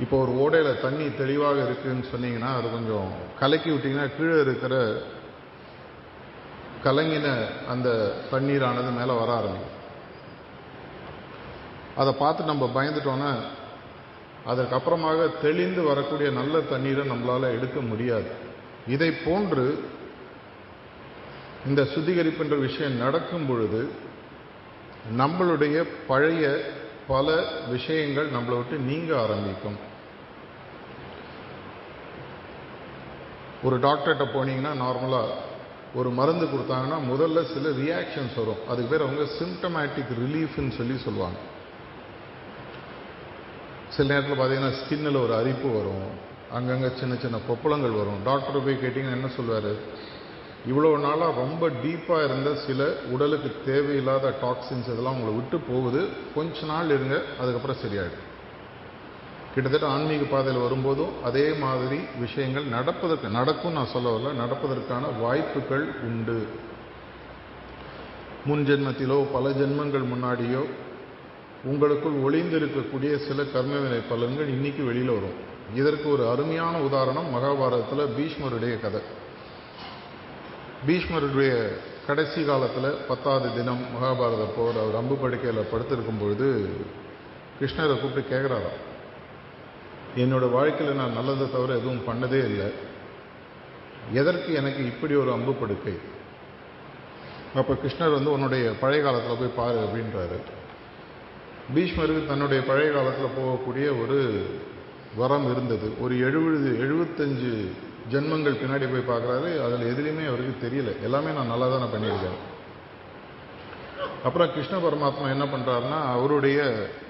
இப்போ ஒரு ஓடையில் தண்ணி தெளிவாக இருக்குன்னு சொன்னீங்கன்னா அது கொஞ்சம் கலக்கி விட்டிங்கன்னா கீழே இருக்கிற கலங்கின அந்த தண்ணீரானது மேலே வர ஆரம்பிக்கும். அதை பார்த்து நம்ம பயந்துட்டோன்னா அதற்கப்புறமாக தெளிந்து வரக்கூடிய நல்ல தண்ணீரை நம்மளால் எடுக்க முடியாது. இதை போன்று இந்த சுத்திகரிப்புன்ற விஷயம் நடக்கும் பொழுது நம்மளுடைய பழைய பல விஷயங்கள் நம்மளை விட்டு நீங்க ஆரம்பிக்கும். ஒரு டாக்டர்கிட்ட போனீங்கன்னா நார்மலாக ஒரு மருந்து கொடுத்தாங்கன்னா முதல்ல சில ரியாக்ஷன்ஸ் வரும். அதுக்கு பேர் அவங்க சிம்டமேட்டிக் ரிலீஃப்னு சொல்லி சொல்லுவாங்க. சில நேரத்தில் பார்த்தீங்கன்னா ஸ்கின்னில் ஒரு அரிப்பு வரும். அங்கங்கே சின்ன சின்ன கொப்பளங்கள் வரும். டாக்டர் போய் கேட்டிங்கன்னா என்ன சொல்வார் இவ்வளோ நாளாக ரொம்ப டீப்பாக இருந்த சில உடலுக்கு தேவையில்லாத டாக்ஸின்ஸ் இதெல்லாம் உங்களை விட்டு போகுது. கொஞ்ச நாள் இருங்க அதுக்கப்புறம் சரியாயிடும். கிட்டத்தட்ட ஆன்மீக பாதையில் வரும்போதும் அதே மாதிரி விஷயங்கள் நடப்பதற்கு நடக்கும் நான் சொல்ல வரல நடப்பதற்கான வாய்ப்புகள் உண்டு. முன் ஜென்மத்திலோ பல ஜென்மங்கள் முன்னாடியோ உங்களுக்குள் ஒளிந்திருக்கக்கூடிய சில கர்மவினை பலன்கள் இன்னைக்கு வெளியில் வரும். இதற்கு ஒரு அருமையான உதாரணம் மகாபாரதத்தில் பீஷ்மருடைய கதை. பீஷ்மருடைய கடைசி காலத்தில் பத்தாவது தினம் மகாபாரத போர் அவர் அம்பு படுக்கையில் படுத்திருக்கும் பொழுது கிருஷ்ணரை கூப்பிட்டு கேட்குறாராம் என்னோடய வாழ்க்கையில் நான் நல்லதை தவிர எதுவும் பண்ணதே இல்லை. எதற்கு எனக்கு இப்படி ஒரு அம்பு படுக்கை? அப்போ கிருஷ்ணர் வந்து உன்னுடைய பழைய காலத்தில் போய் பாரு அப்படின்றாரு. பீஷ்மருக்கு தன்னுடைய பழைய காலத்தில் போகக்கூடிய ஒரு வரம் இருந்தது. ஒரு எழுபது எழுபத்தஞ்சு ஜென்மங்கள் பின்னாடி போய் பார்க்குறாரு அதில் எதுலேயுமே அவருக்கு தெரியல. எல்லாமே நான் நல்லா தானே பண்ணியிருக்கேன். அப்புறம் கிருஷ்ண பரமாத்மா என்ன பண்ணுறாருன்னா அவருடைய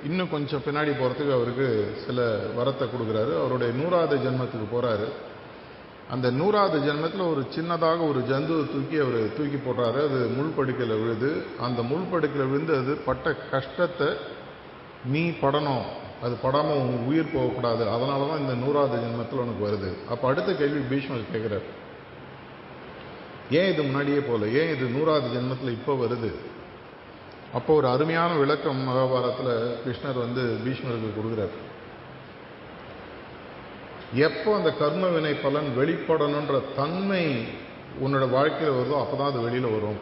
இன்னும் கொஞ்சம் பின்னாடி போகிறதுக்கு அவருக்கு சில வரத்தை கொடுக்குறாரு. அவருடைய நூறாவது ஜென்மத்துக்கு போகிறாரு அந்த நூறாவது ஜென்மத்தில் ஒரு சின்னதாக ஒரு ஜந்துவை தூக்கி அவர் தூக்கி போடுறாரு. அது முள் படுக்கையில் விழுது. அந்த முள் படுக்கையில் விழுந்து அது பட்ட கஷ்டத்தை நீ படணும். அது படாமல் உன் உயிர் போகக்கூடாது. அதனால தான் இந்த நூறாவது ஜென்மத்தில் உனக்கு வருது. அப்போ அடுத்த கேள்வி பீஷ்மர் கேட்குறாரு. ஏன் இது முன்னாடியே போகல ஏன் இது நூறாவது ஜென்மத்தில் இப்போ வருது? அப்போ ஒரு அருமையான விளக்கம் மகாபாரத்தில் கிருஷ்ணர் வந்து பீஷ்மருக்கு கொடுக்குறார். எப்போ அந்த கர்ம வினை பலன் வெளிப்படணுன்ற தன்மை உன்னோட வாழ்க்கையில் வருதோ அப்போ தான் அது வெளியில் வரும்.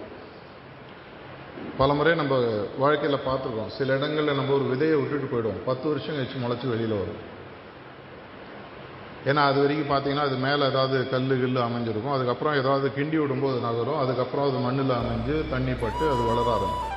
பல முறை நம்ம வாழ்க்கையில் பார்த்துருக்கோம். சில இடங்களில் நம்ம ஒரு விதையை விட்டுட்டு போயிடுவோம். பத்து வருஷம் கழிச்சு முளைச்சி வெளியில் வரும். ஏன்னா அது வரைக்கும் பார்த்தீங்கன்னா அது மேலே ஏதாவது கல் கில்லு அமைஞ்சிருக்கும். அதுக்கப்புறம் ஏதாவது கிண்டி விடும்போது நகரும். அதுக்கப்புறம் அது மண்ணில் அமைஞ்சு தண்ணி பட்டு அது வளர ஆரம்பிக்கும்.